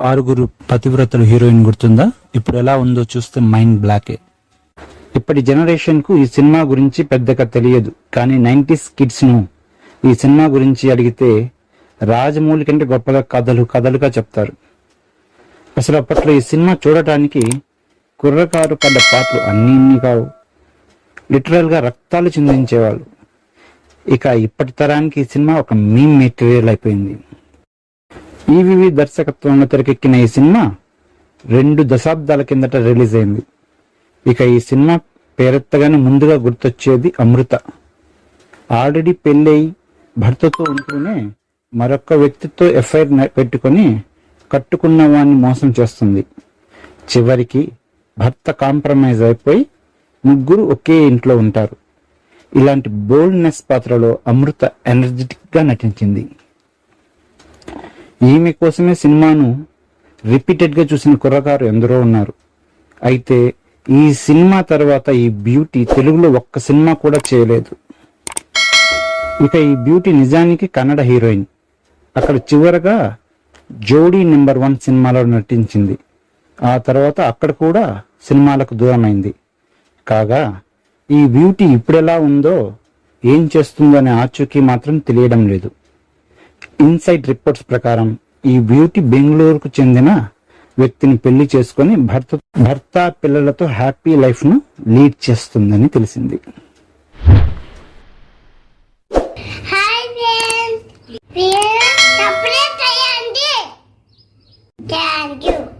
ఆరుగురు పతివ్రతలు హీరోయిన్ గుర్తుందా? ఇప్పుడు ఎలా ఉందో చూస్తే మైండ్ బ్లాకే. ఇప్పటి జనరేషన్కు ఈ సినిమా గురించి పెద్దగా తెలియదు కానీ నైన్టీస్ కిడ్స్ను ఈ సినిమా గురించి అడిగితే రాజమౌళి కంటే గొప్పగా కథలు కథలుగా చెప్తారు. అసలు అప్పట్లో ఈ సినిమా చూడటానికి కుర్రకారు పడ్డ పాటలు అన్నీ ఇన్ని కావు. లిటరల్గా రక్తాలు చిందించేవాళ్ళు. ఇక ఇప్పటి తరానికి ఈ సినిమా ఒక మీమ్ మెటీరియల్ అయిపోయింది. ఈవివి దర్శకత్వంలో తెరకెక్కిన ఈ సినిమా రెండు దశాబ్దాల కిందట రిలీజ్ అయింది. ఇక ఈ సినిమా పేరెత్తగానే ముందుగా గుర్తొచ్చేది అమృత. ఆల్రెడీ పెళ్ళయి భర్తతో ఉంటూనే మరొక వ్యక్తితో ఎఫ్ఐఆర్ పెట్టుకొని కట్టుకున్న వాడిని మోసం చేస్తుంది. చివరికి భర్త కాంప్రమైజ్ అయిపోయి ముగ్గురు ఒకే ఇంట్లో ఉంటారు. ఇలాంటి బోల్డ్నెస్ పాత్రలో అమృత ఎనర్జెటిక్గా నటించింది. ఈమె కోసమే సినిమాను రిపీటెడ్గా చూసిన కుర్రగారు ఎందరో ఉన్నారు. అయితే ఈ సినిమా తర్వాత ఈ బ్యూటీ తెలుగులో ఒక్క సినిమా కూడా చేయలేదు. ఇక ఈ బ్యూటీ నిజానికి కన్నడ హీరోయిన్. అక్కడ చివరగా జోడీ నెంబర్ వన్ సినిమాలో నటించింది. ఆ తర్వాత అక్కడ కూడా సినిమాలకు దూరమైంది. కాగా ఈ బ్యూటీ ఇప్పుడెలా ఉందో ఏం చేస్తుందో అనే ఆచూకీ మాత్రం తెలియడం లేదు. ఇన్సైడ్ రిపోర్ట్స్ ప్రకారం ఈ బ్యూటీ బెంగళూరుకు చెందిన వ్యక్తిని పెళ్ళి చేసుకొని భర్త భర్త పిల్లలతో హ్యాపీ లైఫ్ను లీడ్ చేస్తుందని తెలిసింది Thank you.